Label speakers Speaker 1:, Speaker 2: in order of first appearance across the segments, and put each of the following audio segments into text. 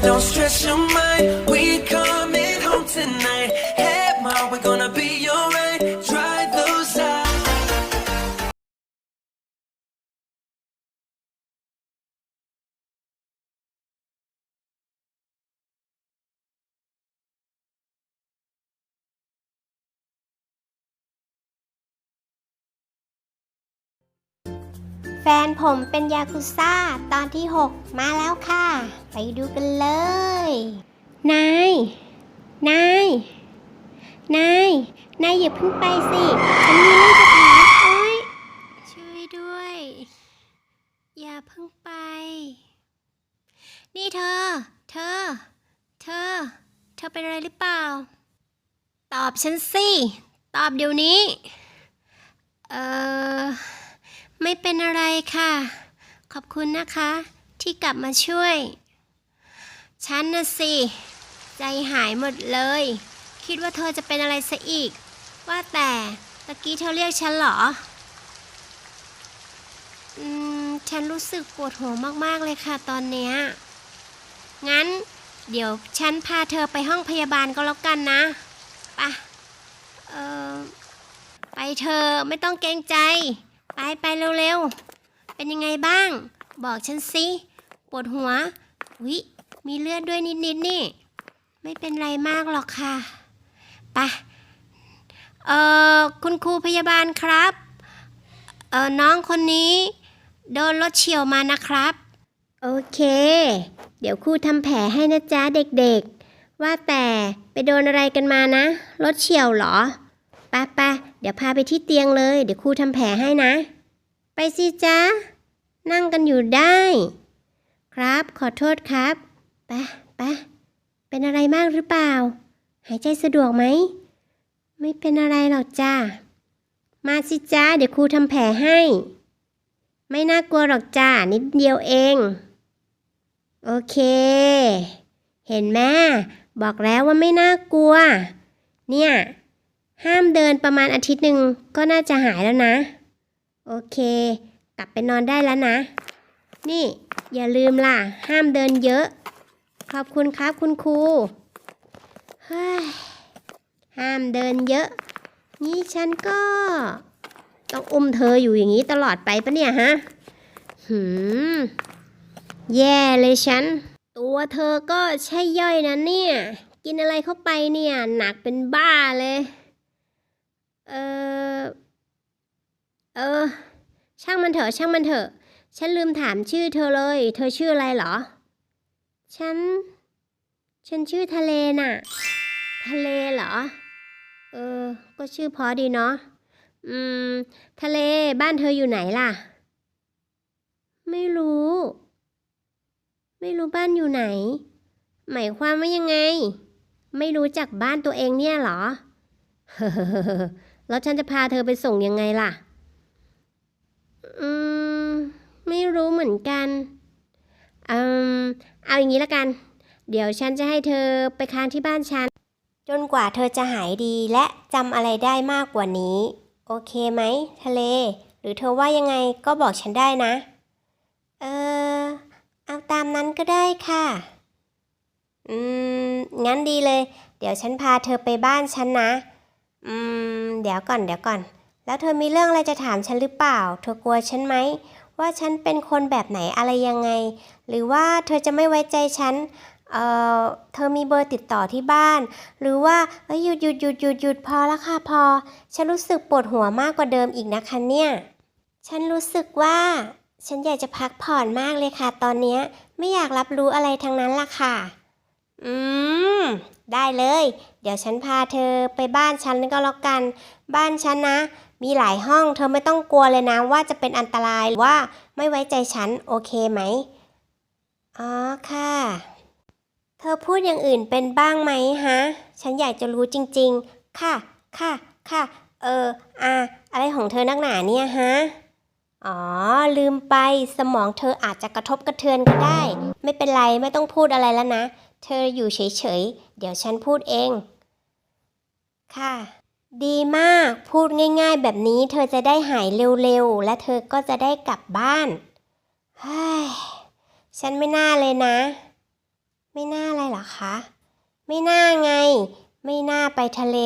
Speaker 1: don't stress your mind.
Speaker 2: แฟนผมเป็นยากุซ่าตอนที่ 6 มาแล้วค่ะ ไปดูกันเลย นาย นาย นาย นายอย่าเพิ่งไปสิฉันมีเรื่องจะถามโอ๊ยช่วยด้วย อย่าเพิ่งไป นี่เธอ เธอ เธอ เธอเป็นอะไรหรือเปล่า ตอบฉันสิ ตอบเดี๋ยวนี้ เอ่อ ไม่เป็นอะไรค่ะ ขอบคุณนะคะ ที่กลับมาช่วย ฉันน่ะสิ ใจหายหมดเลย คิดว่าเธอจะเป็นอะไรซะอีก ว่าแต่ตะกี้เธอเรียกฉันเหรอ อืม ฉันรู้สึกปวดหัวมาก ๆ เลยค่ะตอนเนี้ย งั้น เดี๋ยวฉันพาเธอไปห้องพยาบาลก็แล้วกันนะไปะเออไปเธอไม่ต้องเกรงใจ ไปไปเร็วๆ เป็นยังไงบ้าง บอกฉันสิปวดหัววิมีเลือดด้วยนิดๆนนี่ ไม่เป็นไรมากหรอกค่ะไปเอ่อคุณครูพยาบาลครับเอ่อน้องคนนี้โดนรถเฉียวมานะครับ โอเค เดี๋ยวครูทำแผลให้นะจ๊ะเด็กๆ ว่าแต่ไปโดนอะไรกันมานะ รถเฉียวเหรอ ปไปเดี๋ยวพาไปที่เตียงเลย เดี๋ยวครูทำแผลให้นะ ไปสิจ๊ะนั่งกันอยู่ได้ ครับ ขอโทษครับไปไปเป็นอะไรมากหรือเปล่า หายใจสะดวกไหม ไม่เป็นอะไรหรอกจ้า มาสิจ้าเดี๋ยวครูทำแผลให้ ไม่น่ากลัวหรอกจ้านิดเดียวเอง โอเค เห็นไหมบอกแล้วว่าไม่น่ากลัว เนี่ย ห้ามเดินประมาณอาทิตย์หนึ่งก็น่าจะหายแล้วนะ โอเค กลับไปนอนได้แล้วนะ นี่อย่าลืมล่ะ ห้ามเดินเยอะ ขอบคุณครับคุณครูเฮ้ยห้ามเดินเยอะ นี่ฉันก็ ต้องอุ้มเธออยู่อย่างนี้ตลอดไปปะเนี่ยฮะหืมแย่เลยฉัน ตัวเธอก็ใช่ย่อยนะเนี่ย กินอะไรเข้าไปเนี่ย หนักเป็นบ้าเลย เออ เออ ช่างมันเถอะ ช่างมันเถอะ ฉันลืมถามชื่อเธอเลย เธอชื่ออะไรเหรอ ฉัน ฉันชื่อทะเลน่ะ ทะเลเหรอ เออ ก็ชื่อพอดีเนาะ อืม ทะเลบ้านเธออยู่ไหนล่ะ ไม่รู้ ไม่รู้บ้านอยู่ไหน หมายความว่ายังไง ไม่รู้จักบ้านตัวเองเนี่ยเหรอ แล้วฉันจะพาเธอไปส่งยังไงล่ะ อืม ไม่รู้เหมือนกัน อืม เอาอย่างนี้ละกัน เดี๋ยวฉันจะให้เธอไปค้างที่บ้านฉัน จนกว่าเธอจะหายดีและจำอะไรได้มากกว่านี้ โอเคไหม ทะเล หรือเธอว่ายังไงก็บอกฉันได้นะ เออ เอาตามนั้นก็ได้ค่ะ อืม งั้นดีเลย เดี๋ยวฉันพาเธอไปบ้านฉันนะ อืม เดี๋ยวก่อน เดี๋ยวก่อน แล้วเธอมีเรื่องอะไรจะถามฉันหรือเปล่า เธอกลัวฉันไหม ว่าฉันเป็นคนแบบไหนอะไรยังไง หรือว่าเธอจะไม่ไว้ใจฉัน เอ่อ เธอมีเบอร์ติดต่อที่บ้าน หรือว่าเอ้ยหยุดหยุดหยุดหยุดหยุดพอแล้วค่ะพอ ฉันรู้สึกปวดหัวมากกว่าเดิมอีกนะคะเนี่ย ฉันรู้สึกว่า ฉันอยากจะพักผ่อนมากเลยค่ะ ตอนเนี้ยไม่อยากรับรู้อะไรทั้งนั้นล่ะค่ะ อืม ได้เลย เดี๋ยวฉันพาเธอไปบ้านฉันก็แล้วกัน บ้านฉันนะ มีหลายห้อง เธอไม่ต้องกลัวเลยนะว่าจะเป็นอันตรายหรือว่าไม่ไว้ใจฉัน โอเคไหม อ๋อค่ะ เธอพูดอย่างอื่นเป็นบ้างไหมฮะ ฉันอยากจะรู้จริง ๆ ค่ะ ค่ะ ค่ะ เออ อะอะไรของเธอนักหนาเนี่ยฮะ อ๋อ ลืมไป สมองเธออาจจะกระทบกระเทือนก็ได้ ไม่เป็นไร ไม่ต้องพูดอะไรแล้วนะ เธออยู่เฉยๆ เดี๋ยวฉันพูดเอง ค่ะ ดีมาก พูดง่ายๆ แบบนี้เธอจะได้หายเร็วๆ และเธอก็จะได้กลับบ้านเฮ้ยฉันไม่น่าเลยนะ ไม่น่าอะไรหรอคะ ไม่น่าไง ไม่น่าไปทะเล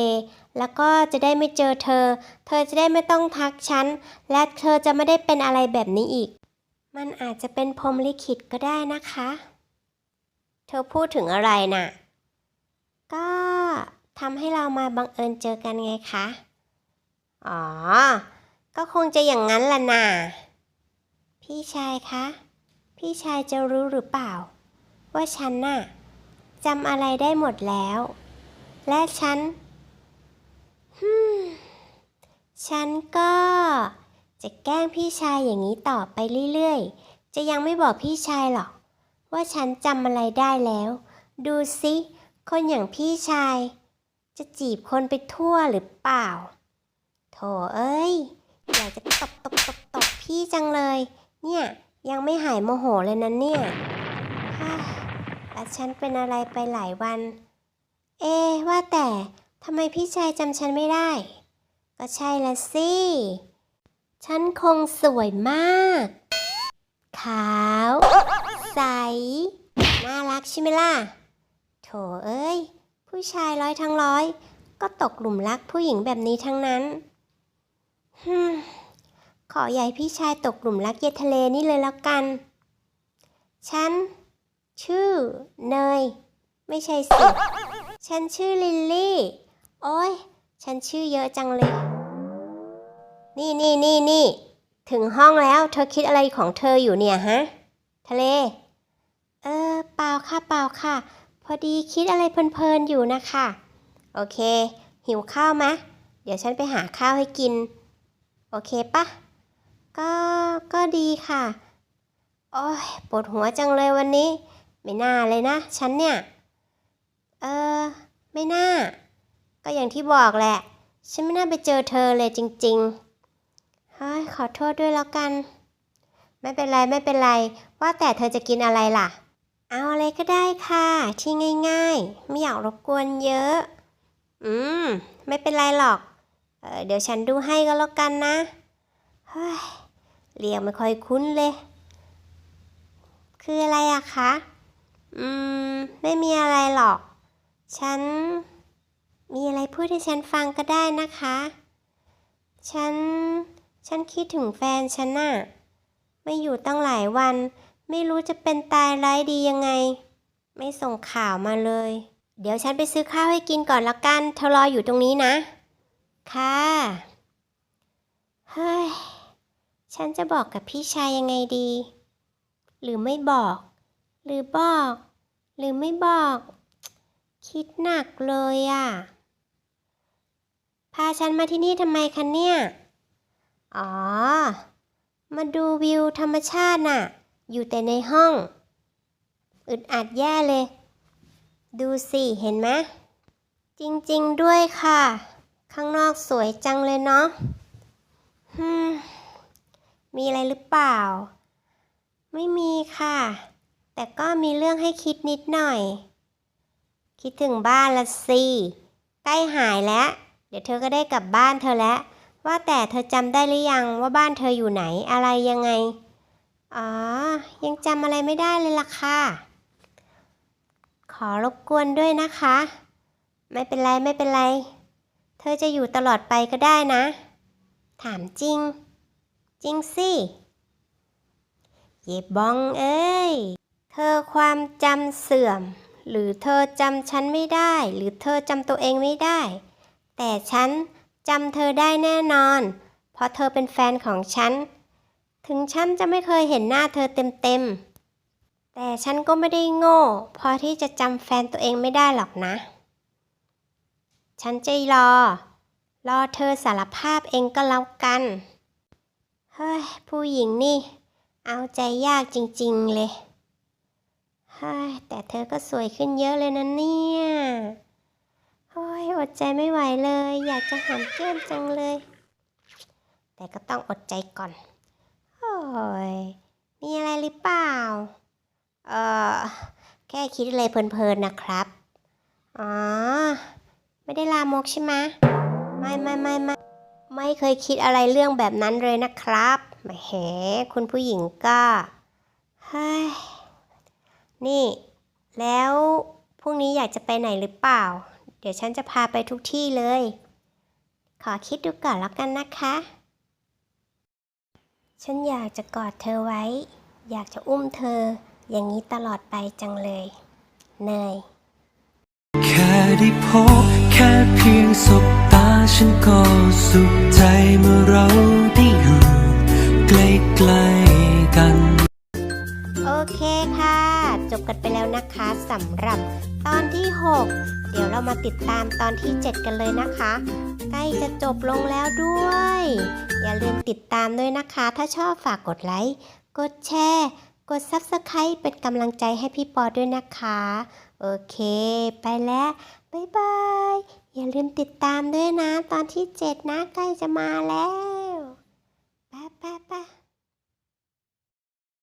Speaker 2: แล้วก็จะได้ไม่เจอเธอ เธอจะได้ไม่ต้องทักฉัน และเธอจะไม่ได้เป็นอะไรแบบนี้อีก มันอาจจะเป็นพรมลิขิตก็ได้นะคะ เธอพูดถึงอะไรน่ะ ก็ทำให้เรามาบังเอิญเจอกันไงคะ อ๋อ ก็คงจะอย่างนั้นล่ะน่ะ พี่ชายคะ พี่ชายจะรู้หรือเปล่า ว่าฉันน่ะจำอะไรได้หมดแล้ว และฉันฮึมฉันก็จะแกล้งพี่ชายอย่างนี้ต่อไปเรื่อยๆ จะยังไม่บอกพี่ชายหรอก ว่าฉันจำอะไรได้แล้ว ดูสิคนอย่างพี่ชาย จะจีบคนไปทั่วหรือเปล่า โถเอ้ย อยากจะตบตบตบตบพี่จังเลย เนี่ย ยังไม่หายโมโหเลยนะเนี่ยแต่ฉันเป็นอะไรไปหลายวัน เอ ว่าแต่ทำไมพี่ชายจำฉันไม่ได้ ก็ใช่ละสิ ฉันคงสวยมาก ขาว ใส น่ารักใช่ไหมล่ะ โถเอ้ย ผู้ชายร้อยทั้งร้อย ก็ตกหลุมรักผู้หญิงแบบนี้ทั้งนั้นฮึมขอใหญ่พี่ชายตกหลุมรักเยทะเลนี่เลยแล้วกัน ฉัน ชื่อ เนย ไม่ใช่สิ ฉันชื่อลิลลี่ โอ้ย ฉันชื่อเยอะจังเลย นี่นี่นี่นี่ ถึงห้องแล้วเธอคิดอะไรของเธออยู่เนี่ยฮะ ทะเล เออเปล่าค่ะเปล่าค่ะ พอดีคิดอะไรเพลินๆอยู่นะคะ โอเค หิวข้าวมะ เดี๋ยวฉันไปหาข้าวให้กิน โอเคปะก็ก็ดีค่ะ โอ้ยปวดหัวจังเลยวันนี้ ไม่น่าเลยนะ ฉันเนี่ย เออ ไม่น่า ก็อย่างที่บอกแหละ ฉันไม่น่าไปเจอเธอเลยจริง ๆ เฮ้ยขอโทษด้วยแล้วกัน ไม่เป็นไรไม่เป็นไร ว่าแต่เธอจะกินอะไรล่ะ เอาอะไรก็ได้ค่ะ ที่ง่าย ๆ ไม่อยากรบกวนเยอะ อืม ไม่เป็นไรหรอกเออเดี๋ยวฉันดูให้ก็แล้วกันนะ เฮ้ยเรียกไม่ค่อยคุ้นเลย คืออะไรอะคะ อืม ไม่มีอะไรหรอก ฉัน มีอะไรพูดให้ฉันฟังก็ได้นะคะ ฉัน ฉันคิดถึงแฟนฉันน่ะ ไม่อยู่ตั้งหลายวัน ไม่รู้จะเป็นตายร้ายดียังไง ไม่ส่งข่าวมาเลย เดี๋ยวฉันไปซื้อข้าวให้กินก่อนละกัน เธอรออยู่ตรงนี้นะ ค่ะ เฮ้ย ฉันจะบอกกับพี่ชายยังไงดี หรือไม่บอก หรือบอก หรือไม่บอก คิดหนักเลยอะ่ะ พาฉันมาที่นี่ทำไมคะเนี่ย อ๋อ มาดูวิวธรรมชาติน่ะ อยู่แต่ในห้อง อึดอัดแย่เลย ดูสิเห็นไหมจริงๆด้วยค่ะ ข้างนอกสวยจังเลยเนาะฮึมมีอะไรหรือเปล่า ไม่มีค่ะ แต่ก็มีเรื่องให้คิดนิดหน่อย คิดถึงบ้านละสิ ใกล้หายแล้ว เดี๋ยวเธอก็ได้กลับบ้านเธอแล้ว ว่าแต่เธอจำได้หรือยังว่าบ้านเธออยู่ไหนอะไรยังไง อ๋อ ยังจำอะไรไม่ได้เลยล่ะค่ะ ขอรบกวนด้วยนะคะ ไม่เป็นไรไม่เป็นไร เธอจะอยู่ตลอดไปก็ได้นะ ถามจริง จริงสิเย็บบองเอ้ย เธอความจำเสื่อม หรือเธอจำฉันไม่ได้ หรือเธอจำตัวเองไม่ได้ แต่ฉัน จำเธอได้แน่นอน เพราะเธอเป็นแฟนของฉัน ถึงฉันจะไม่เคยเห็นหน้าเธอเต็มๆ แต่ฉันก็ไม่ได้โง่ พอที่จะจำแฟนตัวเองไม่ได้หรอกนะ ฉันจะรอ รอเธอสารภาพเองก็แล้วกัน เฮ้ย ผู้หญิงนี่ เอาใจยากจริงๆเลย เฮ้ย แต่เธอก็สวยขึ้นเยอะเลยนะเนี่ย เฮ้ยอดใจไม่ไหวเลย อยากจะหอมแก้มจังเลย แต่ก็ต้องอดใจก่อน โอ้ย มีอะไรหรือเปล่า เออแค่คิดอะไรเพลินๆนะครับ อ๋อ ไม่ได้ลามกใช่ไหมไม่ไม่ไม่ไม่ไม่เคยคิดอะไรเรื่องแบบนั้นเลยนะครับแหมคุณผู้หญิงก็เฮ้ยนี่ แล้วพรุ่งนี้อยากจะไปไหนหรือเปล่า เดี๋ยวฉันจะพาไปทุกที่เลย ขอคิดดูก่อนแล้วกันนะคะ ฉันอยากจะกอดเธอไว้ อยากจะอุ้มเธอ อย่างนี้ตลอดไปจังเลย เนย
Speaker 1: แค่ได้พบแค่เพียงสบตาฉันก็สุขใจเมื่อเราได้อยู่ใกล้ๆกัน
Speaker 2: โอเคค่ะ จบกันไปแล้วนะคะสำหรับตอนที่ 6 เดี๋ยวเรามาติดตามตอนที่ 7 กันเลยนะคะ ใกล้จะจบลงแล้วด้วย อย่าลืมติดตามด้วยนะคะ ถ้าชอบฝากกดไลค์ กดแชร์ กด Subscribe เป็นกำลังใจให้พี่ปอด้วยนะคะ โอเค ไปแล้ว บ๊ายบาย อย่าลืมติดตามด้วยนะ ตอนที่ 7 นะ ใกล้จะมาแล้ว ไปไปไป